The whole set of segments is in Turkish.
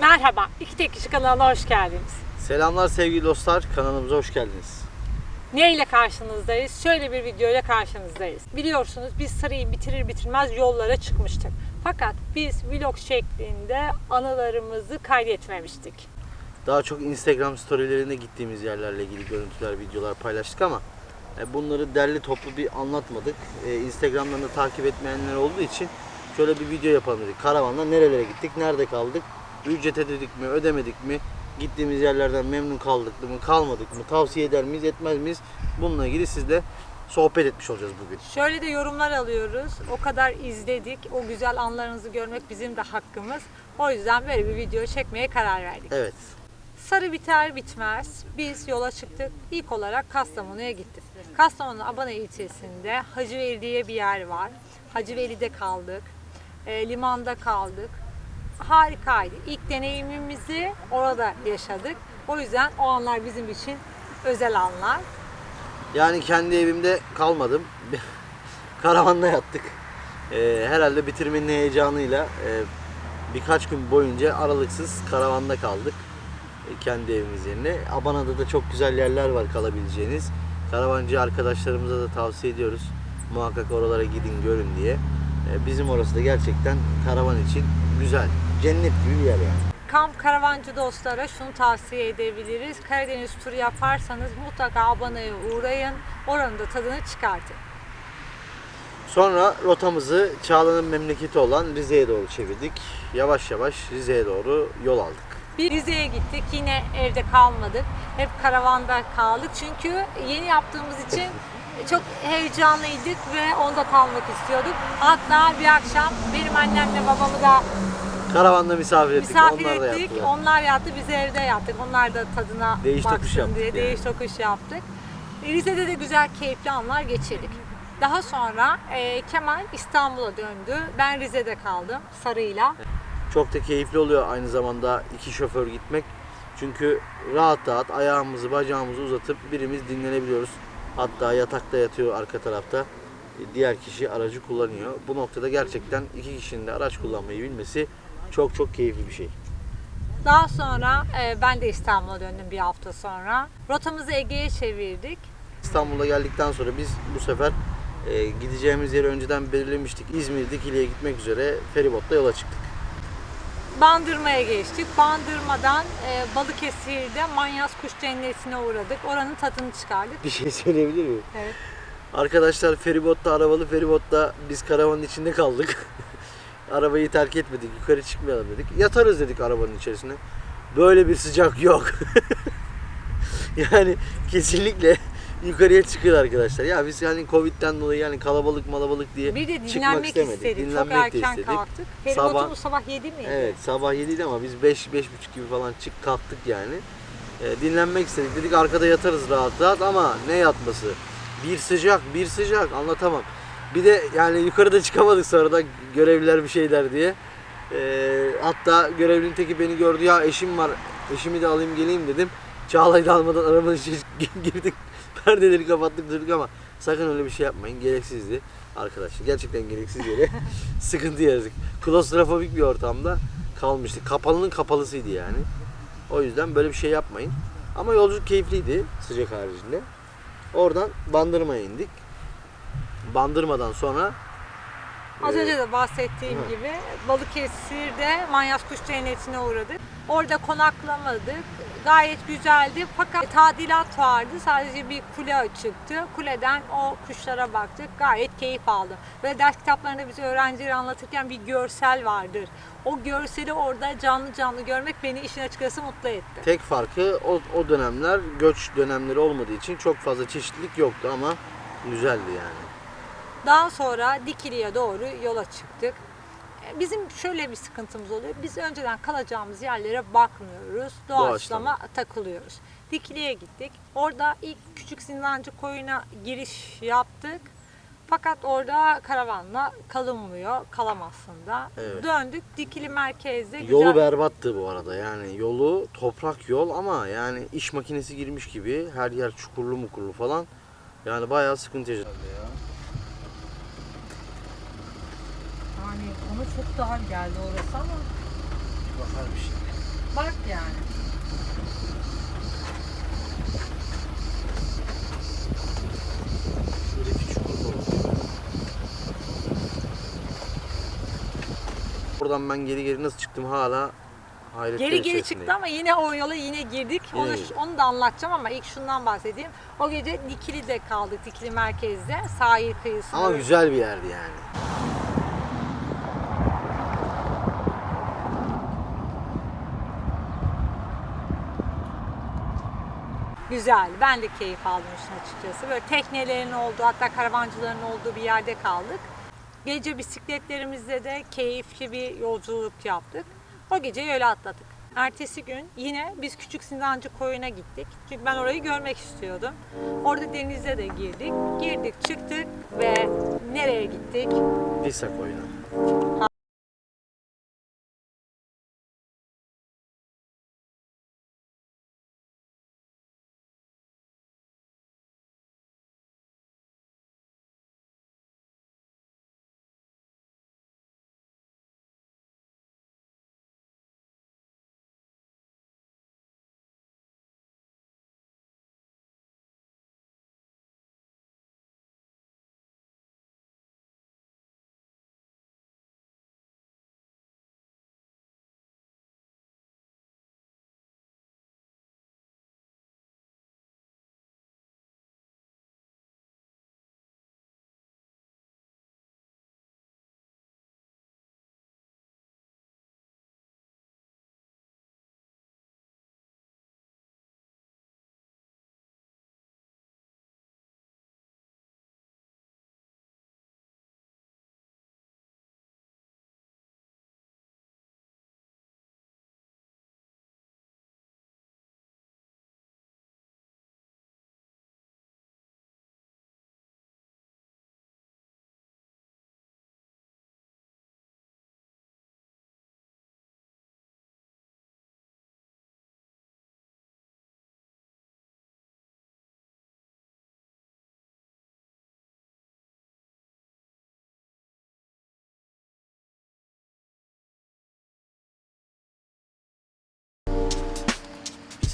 Merhaba, İki Tek Kişi kanalına hoş geldiniz. Selamlar sevgili dostlar, kanalımıza hoş geldiniz. Ne ile karşınızdayız? Şöyle bir video ile karşınızdayız. Biliyorsunuz biz Sarı'yı bitirir bitirmez yollara çıkmıştık. Fakat biz vlog şeklinde anılarımızı kaydetmemiştik. Daha çok Instagram storylerinde gittiğimiz yerlerle ilgili görüntüler, videolar paylaştık ama e, bunları derli toplu bir anlatmadık. E, Instagram'dan da takip etmeyenler olduğu için şöyle bir video yapalım dedik. Karavanla nerelere gittik, nerede kaldık, ücret ödedik mi, ödemedik mi, gittiğimiz yerlerden memnun kaldık mı, kalmadık mı, tavsiye eder miyiz, etmez miyiz? Bununla ilgili sizle sohbet etmiş olacağız bugün. Şöyle de yorumlar alıyoruz. O kadar izledik. O güzel anlarınızı görmek bizim de hakkımız. O yüzden böyle bir video çekmeye karar verdik. Evet, Sarı biter bitmez biz yola çıktık. İlk olarak Kastamonu'ya gittik. Kastamonu Abana ilçesinde Hacıveli diye bir yer var. Hacıveli'de kaldık. E, limanda kaldık. Harikaydı. İlk deneyimimizi orada yaşadık. O yüzden o anlar bizim için özel anlar. Yani kendi evimde kalmadım. Karavanda yattık. Ee, herhalde bitirmenin heyecanıyla e, birkaç gün boyunca aralıksız karavanda kaldık. E, kendi evimiz yerine. Abana'da da çok güzel yerler var kalabileceğiniz. Karavancı arkadaşlarımıza da tavsiye ediyoruz. Muhakkak oralara gidin görün diye. E, bizim orası da gerçekten karavan için güzel. Cennet gibi bir yer yani. Kamp karavancı dostlara şunu tavsiye edebiliriz. Karadeniz turu yaparsanız mutlaka Abana'ya uğrayın. Oranın da tadını çıkartın. Sonra rotamızı Çağla'nın memleketi olan Rize'ye doğru çevirdik. Yavaş yavaş Rize'ye doğru yol aldık. Bir Rize'ye gittik. Yine evde kalmadık. Hep karavanda kaldık. Çünkü yeni yaptığımız için çok heyecanlıydık ve onda kalmak istiyorduk. Hatta bir akşam benim annemle babamı da Karavanda misafir ettik. misafir Onlar da ettik. yaptılar. Onlar yattı, biz evde yattık. Onlar da tadına Değiş baksın yaptık diye yani. değiş tokuş yaptık. E, Rize'de de güzel, keyifli anlar geçirdik. Daha sonra e, Kemal İstanbul'a döndü. Ben Rize'de kaldım Sarı'yla. Çok da keyifli oluyor aynı zamanda iki şoför gitmek. Çünkü rahat rahat ayağımızı bacağımızı uzatıp birimiz dinlenebiliyoruz. Hatta yatakta yatıyor arka tarafta. Diğer kişi aracı kullanıyor. Bu noktada gerçekten iki kişinin de araç kullanmayı bilmesi çok çok keyifli bir şey. Daha sonra e, ben de İstanbul'a döndüm bir hafta sonra. Rotamızı Ege'ye çevirdik. İstanbul'a geldikten sonra biz bu sefer e, gideceğimiz yeri önceden belirlemiştik. İzmir Dikili'ye gitmek üzere feribotla yola çıktık. Bandırma'ya geçtik. Bandırma'dan e, Balıkesir'de Manyas Kuş Cenneti'ne uğradık. Oranın tadını çıkardık. Bir şey söyleyebilir miyim? Evet. Arkadaşlar feribotta arabalı feribotta biz karavanın içinde kaldık. Arabayı terk etmedik. Yukarı çıkmayalım dedik. Yatarız dedik arabanın içerisine. Böyle bir sıcak yok. yani kesinlikle yukarıya çıkın arkadaşlar. Ya biz yani Covid'den dolayı yani kalabalık malabalık diye Bir de çıkmak dinlenmek istemedik. istedik. Dinlenmek Çok de erken istedik. kalktık. Sabah- Feribotumuz sabah 7 miydi? Evet sabah 7'ydi ama biz 5 buçuk gibi falan çık kalktık yani. Ee, dinlenmek istedik. Dedik arkada yatarız rahat rahat ama ne yatması? Bir sıcak, bir sıcak anlatamam. Bir de yani yukarıda çıkamadık sonra da görevliler bir şey der diye. Ee, hatta görevlinin teki beni gördü ya eşim var eşimi de alayım geleyim dedim. Çağla'yı da almadan arabanın içine girdik. Perdeleri kapattık durduk ama sakın öyle bir şey yapmayın. Gereksizdi arkadaşlar. Gerçekten gereksiz yere sıkıntı yaşadık. Klostrofobik bir ortamda kalmıştık. Kapalının kapalısıydı yani. O yüzden böyle bir şey yapmayın. Ama yolculuk keyifliydi sıcak haricinde. Oradan Bandırma'ya indik. Bandırmadan sonra Az Ee, önce de bahsettiğim hı. gibi Balıkesir'de Manyas Kuş Cenneti'ne uğradık. Orada konaklamadık. Gayet güzeldi fakat tadilat vardı. Sadece bir kule açıktı. Kuleden o kuşlara baktık. Gayet keyif aldım. Ve ders kitaplarında bize öğrencileri anlatırken bir görsel vardır. O görseli orada canlı canlı görmek beni işin açıkçası mutlu etti. tek farkı o, o dönemler göç dönemleri olmadığı için çok fazla çeşitlilik yoktu ama güzeldi yani. Daha sonra Dikili'ye doğru yola çıktık. E, Bizim şöyle bir sıkıntımız oluyor. Biz önceden kalacağımız yerlere bakmıyoruz. Doğaçlama takılıyoruz. Dikili'ye gittik. Orada ilk küçük Zindancı koyuna giriş yaptık. Fakat orada karavanla kalınmıyor. Kalamazsın da. Evet. Döndük. Dikili merkezde güzel. Yolu berbattı bu arada yani yolu toprak yol ama yani iş makinesi girmiş gibi her yer çukurlu mukurlu falan. Yani bayağı sıkıntı yaşadık ya. Yani ona çok daha geldi orası ama Bakar bir şey. Bak yani. Şöyle bir çukur ben geri geri nasıl çıktım hala hayretler Geri geri çıktı ama yine o yola yine girdik. Yine Onu, girdik. onu da anlatacağım ama ilk şundan bahsedeyim. O gece Dikili'de kaldık. Dikili merkezde. Sahil kıyısında. Ama güzel bir yerdi yani. Güzel. Ben de keyif aldım işin açıkçası. Böyle teknelerin olduğu hatta karavancıların olduğu bir yerde kaldık. Gece bisikletlerimizle de keyifli bir yolculuk yaptık. O geceyi öyle atladık. Ertesi gün yine biz Küçük Sindancı Koyu'na gittik. Çünkü ben orayı görmek istiyordum. Orada denize de girdik. Girdik çıktık ve nereye gittik? Lisak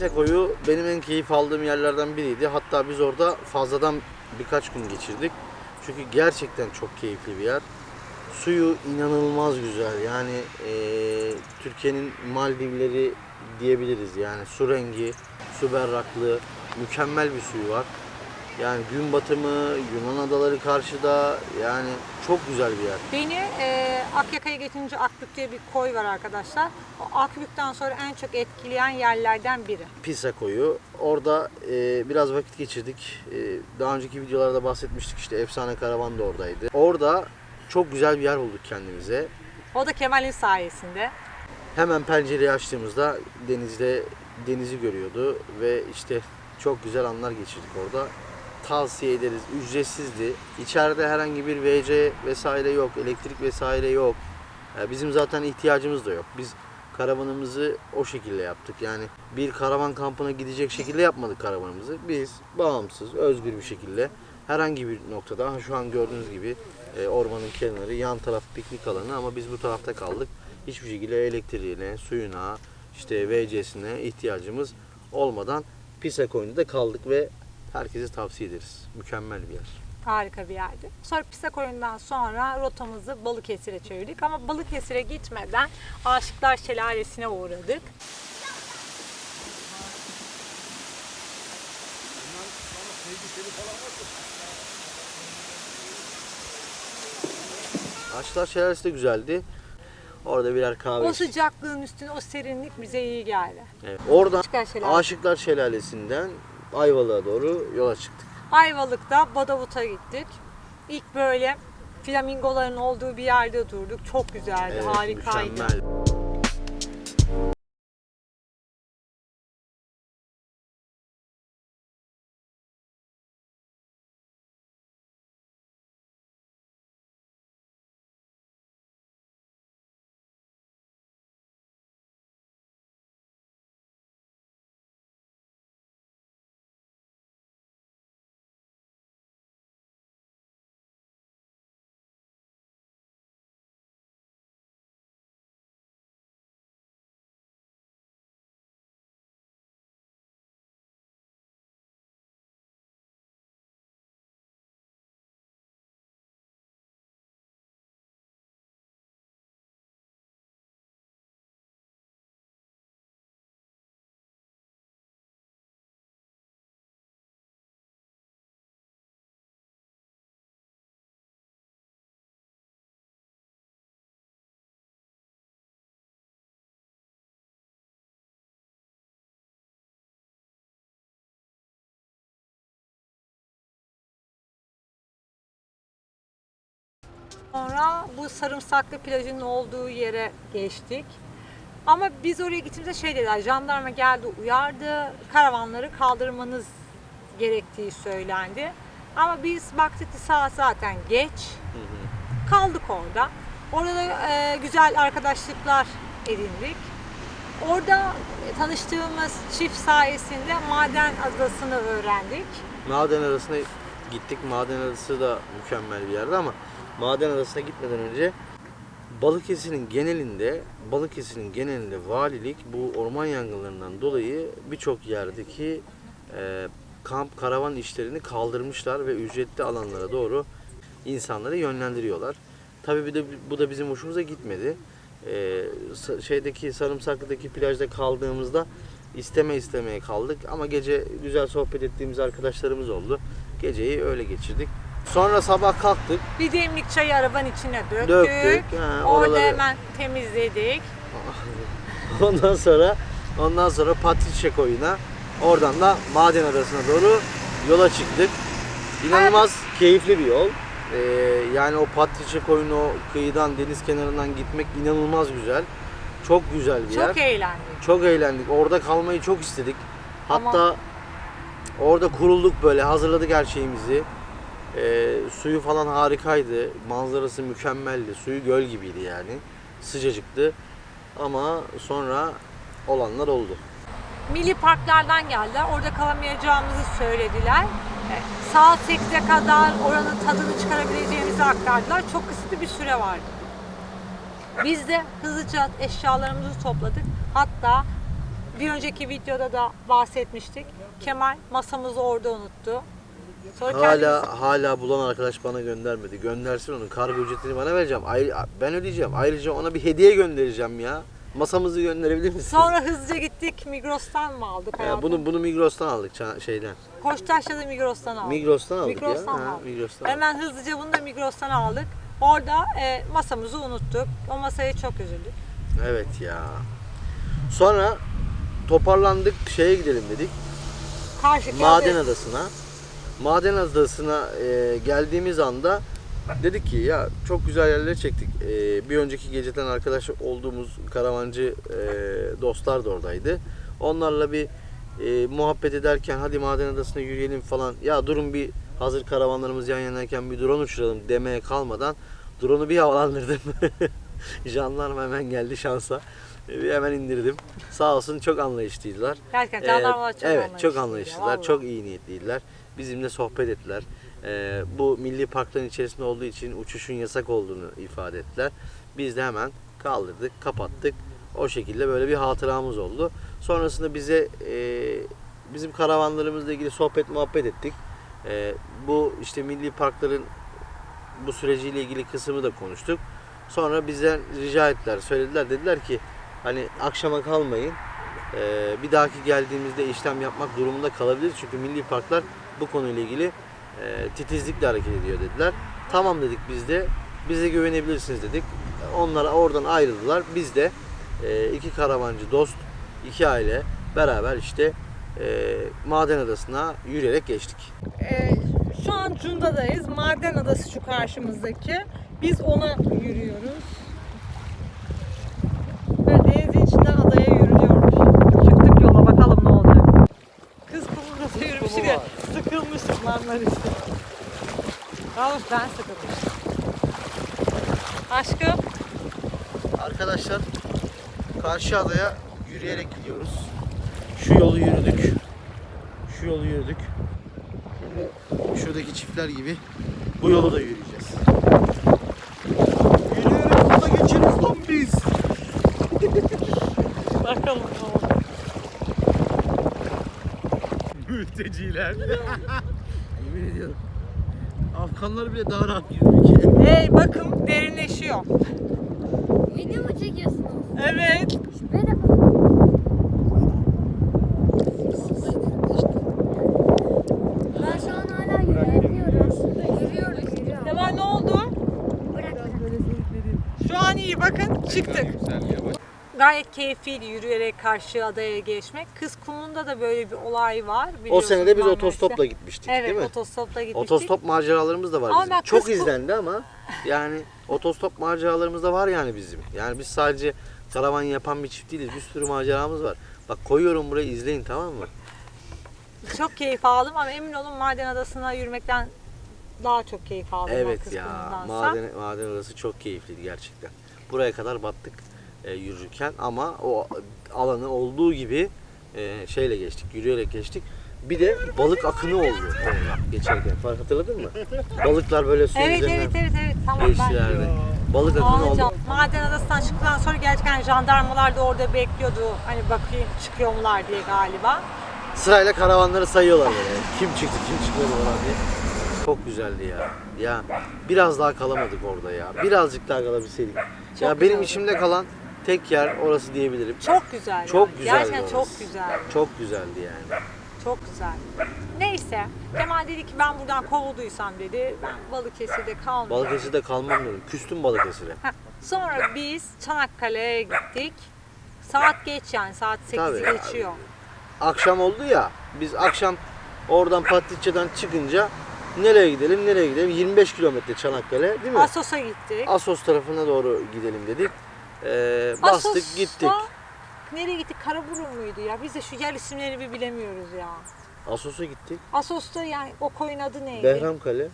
oyunu. Piseko'yu benim en keyif aldığım yerlerden biriydi. Hatta biz orada fazladan birkaç gün geçirdik. Çünkü gerçekten çok keyifli bir yer. Suyu inanılmaz güzel. Yani eee, Türkiye'nin Maldivleri diyebiliriz. Yani su rengi, su berraklığı, mükemmel bir suyu var. Yani gün batımı, Yunan adaları karşıda. Yani çok güzel bir yer. Beni e, Akyaka'ya geçince Akbük diye bir koy var arkadaşlar. O Akbük'ten sonra en çok etkileyen yerlerden biri. Pisa koyu. Orada e, biraz vakit geçirdik. E, daha önceki videolarda bahsetmiştik işte Efsane Karavan da oradaydı. Orada çok güzel bir yer bulduk kendimize. O da Kemal'in sayesinde. Hemen pencereyi açtığımızda denizde denizi görüyordu ve işte çok güzel anlar geçirdik orada. Tavsiye ederiz. Ücretsizdi. İçeride herhangi bir WC vesaire yok, elektrik vesaire yok. Bizim zaten ihtiyacımız da yok. Biz karavanımızı o şekilde yaptık. Yani bir karavan kampına gidecek şekilde yapmadık karavanımızı. Biz bağımsız, özgür bir şekilde herhangi bir noktada şu an gördüğünüz gibi e, ormanın kenarı, yan taraf piknik alanı ama biz bu tarafta kaldık. Hiçbir şekilde elektriğine, suyuna, işte WC'sine ihtiyacımız olmadan Pisa Koyun'da kaldık ve herkese tavsiye ederiz. Mükemmel bir yer. Harika bir yerdi. Sonra Pisa Koyun'dan sonra rotamızı Balıkesir'e çevirdik. Ama Balıkesir'e gitmeden Aşıklar Şelalesi'ne uğradık. Ağaçlar Şelalesi de güzeldi. Orada birer kahve O içtik. sıcaklığın üstüne o serinlik bize iyi geldi. Evet. Oradan Aşıklar Şelalesi. Aşıklar Şelalesi'nden Ayvalık'a doğru yola çıktık. Ayvalık'ta Badavut'a gittik. İlk böyle flamingoların olduğu bir yerde durduk. Çok güzeldi, Evet, harikaydı. mükemmel. Sonra bu sarımsaklı plajın olduğu yere geçtik. Ama biz oraya gittiğimizde şey dediler, jandarma geldi uyardı, karavanları kaldırmanız gerektiği söylendi. Ama biz baktık ki saat zaten geç, kaldık orada. Orada da, e, güzel arkadaşlıklar edindik. Orada tanıştığımız çift sayesinde maden adasını öğrendik. Maden arasına gittik. Maden arası da mükemmel bir yerde ama maden arasına gitmeden önce Balıkesir'in genelinde Balıkesir'in genelinde valilik bu orman yangınlarından dolayı birçok yerdeki e, kamp karavan işlerini kaldırmışlar ve ücretli alanlara doğru insanları yönlendiriyorlar. Tabii bir de bu da bizim hoşumuza gitmedi. E, sa- şeydeki Sarımsaklı'daki plajda kaldığımızda isteme istemeye kaldık ama gece güzel sohbet ettiğimiz arkadaşlarımız oldu. Geceyi öyle geçirdik. Sonra sabah kalktık. Bir demlik çayı arabanın içine döktük. Döktük, ha, Orada oraları- hemen temizledik. Ondan sonra ondan sonra Patriçe koyuna oradan da maden arasına doğru yola çıktık. İnanılmaz keyifli bir yol. Ee, yani o Patriçe koyunu o kıyıdan deniz kenarından gitmek inanılmaz güzel. Çok güzel bir yer. Çok eğlendik. Çok eğlendik. Orada kalmayı çok istedik. Hatta orada kurulduk böyle hazırladık her şeyimizi. Ee, suyu falan harikaydı. Manzarası mükemmeldi. Suyu göl gibiydi yani. Sıcacıktı. Ama sonra olanlar oldu. Milli parklardan geldiler. Orada kalamayacağımızı söylediler. E, Saat 8'e kadar oranın tadını çıkarabileceğimizi aktardılar. Çok kısıtlı bir süre vardı. Biz de hızlıca eşyalarımızı topladık. Hatta bir önceki videoda da bahsetmiştik. Kemal masamızı orada unuttu. Sonra kendimiz- Hala hala bulan arkadaş bana göndermedi. Göndersin onun kargo ücretini bana vereceğim. Ayrı, ben ödeyeceğim. Ayrıca ona bir hediye göndereceğim ya. Masamızı gönderebilir misiniz? Sonra hızlıca gittik. Migros'tan mı aldık Ya hayatım? bunu bunu Migros'tan aldık ça- şeyden. Koçtaş'ta da Migros'tan aldık. Migros'tan aldık Migros'tan ya. Ha, aldık. Migros'tan aldık. Hemen hızlıca bunu da Migros'tan aldık. Orada e, masamızı unuttuk. O masaya çok üzüldük. Evet ya. Sonra toparlandık şeye gidelim dedik. Karşı Maden Adası'na. Maden Adası'na e, geldiğimiz anda dedik ki ya çok güzel yerlere çektik. E, bir önceki geceden arkadaş olduğumuz karavancı e, dostlar da oradaydı. Onlarla bir e, muhabbet ederken hadi Maden Adası'na yürüyelim falan. Ya durun bir hazır karavanlarımız yan yanayken bir drone uçuralım demeye kalmadan drone'u bir havalandırdım. Jandarma hemen geldi şansa. E, bir hemen indirdim. Sağ olsun çok anlayışlıydılar. Gerçekten jandarmalar çok Evet anlayışlıydı, çok anlayışlılar. vallahi. Çok iyi niyetliydiler. Bizimle sohbet ettiler. Ee, bu milli parkların içerisinde olduğu için uçuşun yasak olduğunu ifade ettiler. Biz de hemen kaldırdık, kapattık. O şekilde böyle bir hatıramız oldu. Sonrasında bize e, bizim karavanlarımızla ilgili sohbet muhabbet ettik. E, bu işte milli parkların bu süreciyle ilgili kısmı da konuştuk. Sonra bizden rica ettiler, söylediler. Dediler ki hani akşama kalmayın. Ee, bir dahaki geldiğimizde işlem yapmak durumunda kalabiliriz. Çünkü milli parklar bu konuyla ilgili e, titizlikle hareket ediyor dediler. Tamam dedik biz de. Bize güvenebilirsiniz dedik. Onlar oradan ayrıldılar. Biz de e, iki karavancı dost, iki aile beraber işte e, Maden Adası'na yürüyerek geçtik. Ee, şu an Cunda'dayız. Maden Adası şu karşımızdaki. Biz ona yürüyoruz. Böyle denizin içinden adaya yürüyormuş. Çıktık yola bakalım ne olacak. Kız kumruda yürümüş kumu ya. var. Sıkılmışım lanlar işte. Yalnız ben sıkılmışım. Aşkım. Arkadaşlar karşı adaya yürüyerek gidiyoruz. Şu yolu yürüdük. Şu yolu yürüdük. Şimdi şuradaki çiftler gibi bu yolu da yürüyeceğiz. Yürüyerek burada geçeriz lan biz. Bakalım ne. Mülteciler. Afganlar bile daha rahat ki. Hey bakın derinleşiyor. Video mu çekiyorsunuz? Evet. Merhaba. Ben şu an hala yürüyebiliyorum. Yürüyoruz. Kemal ne oldu? Bırak. Şu an iyi bakın çıktık. Gayet keyifliydi yürüyerek karşı adaya geçmek. Kız Kumu'nda da böyle bir olay var. O sene de biz otostopla gitmiştik Evet değil mi? otostopla gitmiştik. Otostop maceralarımız da var Ama bizim. Çok kız izlendi ama yani otostop maceralarımız da var yani bizim. Yani biz sadece karavan yapan bir çift değiliz. Bir sürü maceramız var. Bak koyuyorum burayı izleyin tamam mı? Çok keyif aldım ama emin olun Maden Adası'na yürümekten daha çok keyif aldım. Evet ya maden, maden arası çok keyifliydi gerçekten. Buraya kadar battık e, yürürken ama o alanı olduğu gibi e, şeyle geçtik, yürüyerek geçtik. Bir de balık akını oldu orada geçerken. Fark hatırladın mı? Balıklar böyle suyun Evet üzerinden evet evet evet tamam ben geçtilerdi. Balık akını oldu. Ağlayacağım. Maden Adası'ndan çıktıktan sonra gerçekten jandarmalar da orada bekliyordu. Hani bakayım çıkıyor mular diye galiba. Sırayla karavanları sayıyorlar böyle. Kim çıktı, kim çıkmadı falan diye. Çok güzeldi ya. Ya biraz daha kalamadık orada ya. Birazcık daha kalabilseydik. ya benim içimde kalan tek yer orası diyebilirim. Çok güzel. Çok güzeldi Gerçekten orası. çok güzel. Çok güzeldi yani. Çok güzel. Neyse Kemal dedi ki ben buradan kovulduysam dedi ben Balıkesir'de kalmayayım. Balıkesir'de kalmam dedim. Küstüm Balıkesir'e. Sonra biz Çanakkale'ye gittik. Saat geç yani saat 8'i Tabii. geçiyor. Akşam oldu ya. Biz akşam oradan Patrikçe'den çıkınca nereye gidelim, nereye gidelim? 25 kilometre Çanakkale değil mi? Asos'a gittik. Asos tarafına doğru gidelim dedik. Ee, bastık Assos'ta gittik. Nereye gittik? Karaburun muydu ya? Biz de şu yer isimlerini bir bilemiyoruz ya. Asos'a gittik. Asos'ta yani o koyun adı neydi? Behram Kale.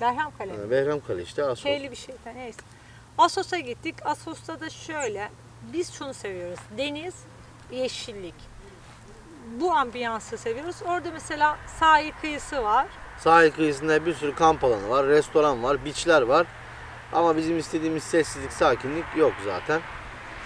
Berham Kale. mi? Ha, Behram Kale işte Asos. Şeyli bir şey. Neyse. Asos'a gittik. Asos'ta da şöyle. Biz şunu seviyoruz. Deniz, yeşillik. Bu ambiyansı seviyoruz. Orada mesela sahil kıyısı var. Sahil kıyısında bir sürü kamp alanı var, restoran var, beachler var. Ama bizim istediğimiz sessizlik, sakinlik yok zaten.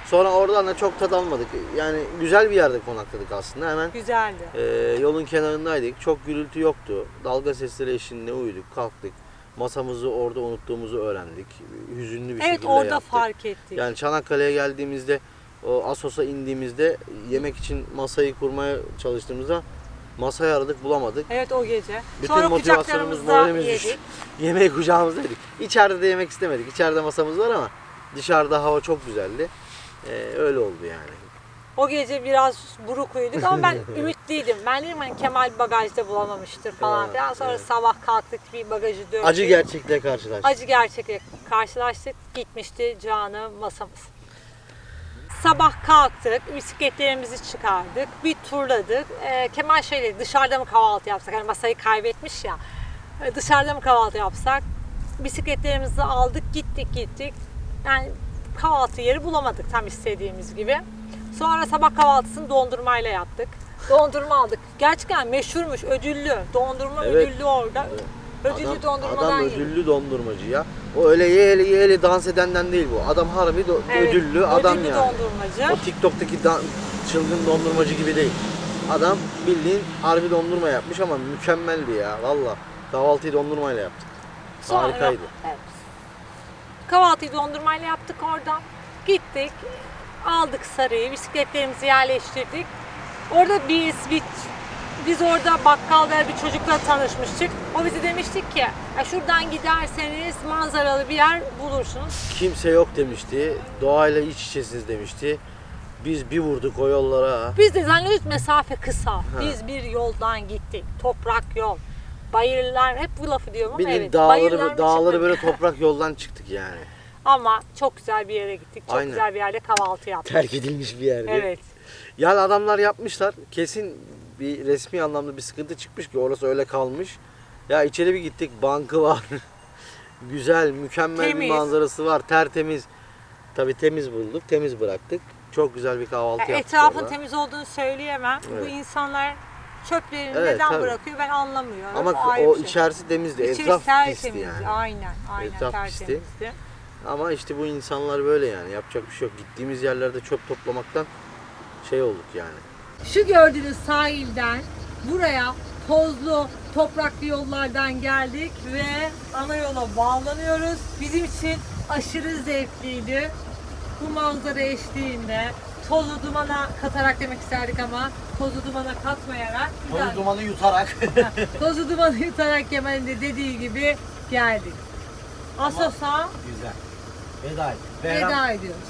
Sonra oradan da çok tad almadık. Yani güzel bir yerde konakladık aslında. Hemen Güzeldi. e, yolun kenarındaydık. Çok gürültü yoktu. Dalga sesleri eşliğinde uyuduk, kalktık. Masamızı orada unuttuğumuzu öğrendik. Hüzünlü bir Evet şekilde orada yaptık. fark ettik. Yani Çanakkale'ye geldiğimizde o Asos'a indiğimizde yemek için masayı kurmaya çalıştığımızda masayı aradık bulamadık. Evet o gece. Bütün Sonra motivasyonumuz, kucaklarımızda moralimiz yedik. düştü. Yemeği kucağımızda yedik. İçeride de yemek istemedik. İçeride masamız var ama dışarıda hava çok güzeldi. Ee, öyle oldu yani. O gece biraz buruk uyuduk ama ben ümitliydim. Ben dedim hani Kemal bagajda bulamamıştır falan Evet, filan. Sonra evet. sabah kalktık bir bagajı döndük. Acı gerçekle karşılaştık. Acı gerçekle karşılaştık. Gitmişti canı masamız. Sabah kalktık, bisikletlerimizi çıkardık, bir turladık. Ee, Kemal şey dedi, dışarıda mı kahvaltı yapsak? Hani masayı kaybetmiş ya. Ee, Dışarıda mı kahvaltı yapsak? Bisikletlerimizi aldık, gittik gittik. Yani kahvaltı yeri bulamadık tam istediğimiz gibi. Sonra sabah kahvaltısını dondurmayla yaptık. Dondurma aldık. Gerçekten meşhurmuş, ödüllü. Dondurma Evet. ödüllü orada. Ödüllü Adam, dondurmadan adam yedik. ödüllü dondurmacı ya. O öyle yeyeli yeyeli dans edenden değil bu. Adam harbi do- Evet, ödüllü adam ödüllü yani. dondurmacı. O TikTok'taki dan- çılgın dondurmacı gibi değil. Adam bildiğin harbi dondurma yapmış ama mükemmeldi ya valla. Kahvaltıyı dondurmayla yaptık. Sonra- Harikaydı. Evet. Kahvaltıyı dondurmayla yaptık oradan. Gittik. Aldık sarıyı, bisikletlerimizi yerleştirdik. Orada biz, biz, biz orada bakkalda bir çocukla tanışmıştık. O bize demiştik ki "Ya şuradan giderseniz manzaralı bir yer bulursunuz. Kimse yok demişti. Doğayla iç içesiniz demişti. Biz bir vurduk o yollara. Biz de zannediyoruz mesafe kısa. Biz bir yoldan gittik. Toprak yol. Bayırlar hep bu lafı diyorum ama evet. dağları, dağları böyle toprak yoldan çıktık yani. Ama çok güzel bir yere gittik. Çok Aynen. güzel bir yerde kahvaltı yaptık. Terk edilmiş bir yerde. Evet. Yani adamlar yapmışlar. Kesin bir resmi anlamda bir sıkıntı çıkmış ki orası öyle kalmış. Ya içeri bir gittik. Bankı var. Güzel, mükemmel Temiz. bir manzarası var. Tertemiz. Tabii temiz bulduk. Temiz bıraktık. Çok güzel bir kahvaltı Yani yaptık etrafın orada. temiz olduğunu söyleyemem. Bu Evet. insanlar çöplerini Evet, neden tabii. bırakıyor ben anlamıyorum. Ama ayrı o bir şey. içerisi temizdi. İçerisi Etraf pisti tertemiz. yani. Aynen, aynen Etraf pisti. tertemizdi. Ama işte bu insanlar böyle yani. Yapacak bir şey yok. Gittiğimiz yerlerde çöp toplamaktan şey olduk yani. Şu gördüğünüz sahilden buraya tozlu, topraklı yollardan geldik ve ana yola bağlanıyoruz. Bizim için aşırı zevkliydi. Bu manzara eşliğinde tozu dumana katarak demek isterdik ama tozu dumana katmayarak güzel. dumanı yutarak. tozu dumanı yutarak Kemal'in de dediği gibi geldik. Asos'a Güzel. Veda et. veda ediyoruz.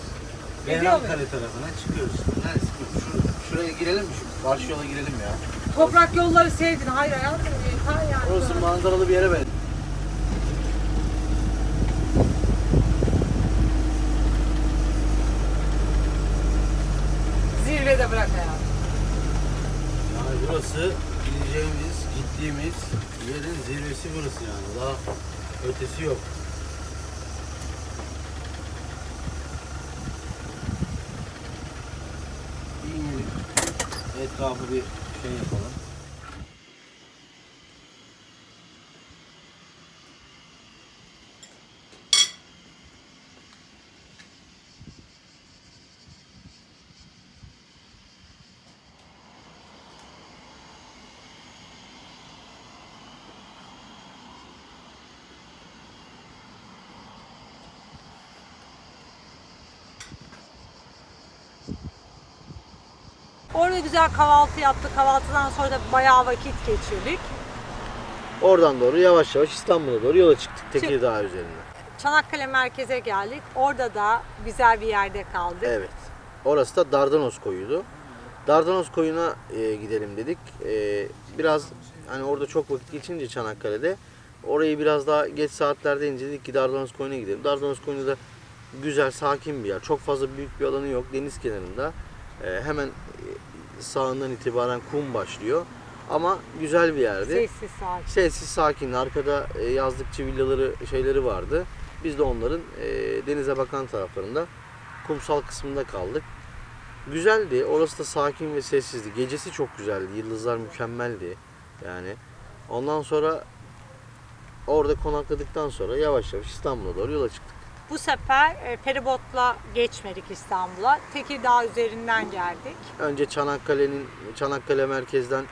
Beyrankale tarafına çıkıyoruz. Neresi bu? Şu, şuraya girelim mi? Şu karşı yola girelim ya. Toprak yolları sevdin. Hayır hayatım. Yeter yani. Orası manzaralı bir yere ben. Zirvede bırak hayatım. Yani burası gideceğimiz, gittiğimiz yerin zirvesi burası yani. Daha ötesi yok. Bir inelim. Etrafı bir şey yapalım. Orada güzel kahvaltı yaptık. Kahvaltıdan sonra da bayağı vakit geçirdik. Oradan doğru yavaş yavaş İstanbul'a doğru yola çıktık Tekirdağ üzerinden. Çanakkale merkeze geldik. Orada da güzel bir yerde kaldık. Evet. Orası da Dardanos koyuydu. Dardanos koyuna e, gidelim dedik. E, biraz hani orada çok vakit geçince Çanakkale'de orayı biraz daha geç saatlerde ince dedik ki Dardanos koyuna gidelim. Dardanos koyunu da güzel, sakin bir yer. Çok fazla büyük bir alanı yok. Deniz kenarında. E, hemen e, sağından itibaren kum başlıyor. Ama güzel bir yerdi. Sessiz sakin. Sessiz sakin. Arkada e, yazlıkçı villaları şeyleri vardı. Biz de onların e, denize bakan taraflarında kumsal kısmında kaldık. Güzeldi. Orası da sakin ve sessizdi. Gecesi çok güzeldi. Yıldızlar mükemmeldi. Yani ondan sonra orada konakladıktan sonra yavaş yavaş İstanbul'a doğru yola çıktık. Bu sefer e, feribotla geçmedik İstanbul'a. Tekirdağ üzerinden geldik. Önce Çanakkale'nin Çanakkale merkezden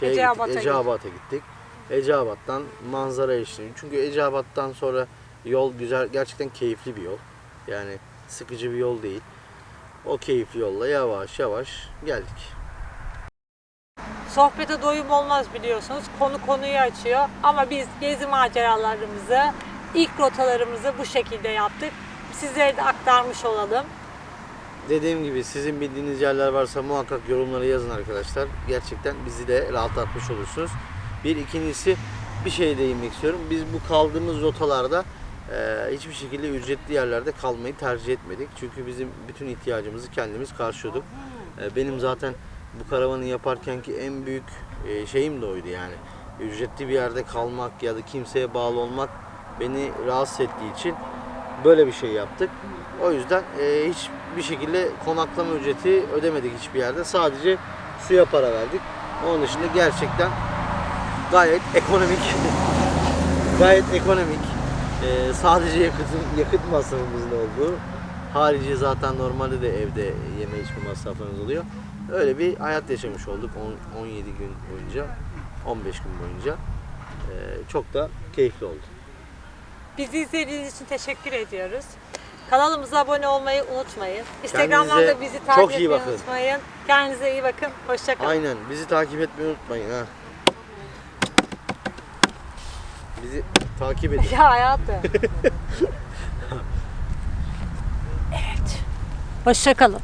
şeye Eceabat'a gittik. Eceabat'a gittik. Eceabat'tan manzara eşliğinde. Çünkü Eceabat'tan sonra yol güzel, gerçekten keyifli bir yol. Yani sıkıcı bir yol değil. O keyifli yolla yavaş yavaş geldik. Sohbete doyum olmaz biliyorsunuz. Konu konuyu açıyor. Ama biz gezi maceralarımızı, ilk rotalarımızı bu şekilde yaptık. Sizlere de aktarmış olalım. Dediğim gibi sizin bildiğiniz yerler varsa muhakkak yorumlara yazın arkadaşlar. Gerçekten bizi de rahatlatmış olursunuz. Bir ikincisi bir şey değinmek istiyorum. Biz bu kaldığımız rotalarda e, hiçbir şekilde ücretli yerlerde kalmayı tercih etmedik. Çünkü bizim bütün ihtiyacımızı kendimiz karşılıyorduk. E, benim zaten bu karavanı yaparkenki en büyük e, şeyim de oydu yani. Ücretli bir yerde kalmak ya da kimseye bağlı olmak beni rahatsız ettiği için böyle bir şey yaptık. O yüzden e, hiçbir şekilde konaklama ücreti ödemedik hiçbir yerde. Sadece suya para verdik. Onun dışında gerçekten gayet ekonomik. gayet ekonomik. E, sadece yakıtın, yakıt masrafımızın olduğu. Harici zaten normalde de evde yeme içme masraflarımız oluyor. Öyle bir hayat yaşamış olduk on- 17 gün boyunca, 15 gün boyunca. E, çok da keyifli oldu. Bizi izlediğiniz için teşekkür ediyoruz. Kanalımıza abone olmayı unutmayın. Instagram'dan Kendinize da bizi çok takip iyi etmeyi bakın. unutmayın. Kendinize iyi bakın. Hoşçakalın. Aynen. Bizi takip etmeyi unutmayın ha. Bizi takip edin. Ya hayatım. evet. Hoşçakalın.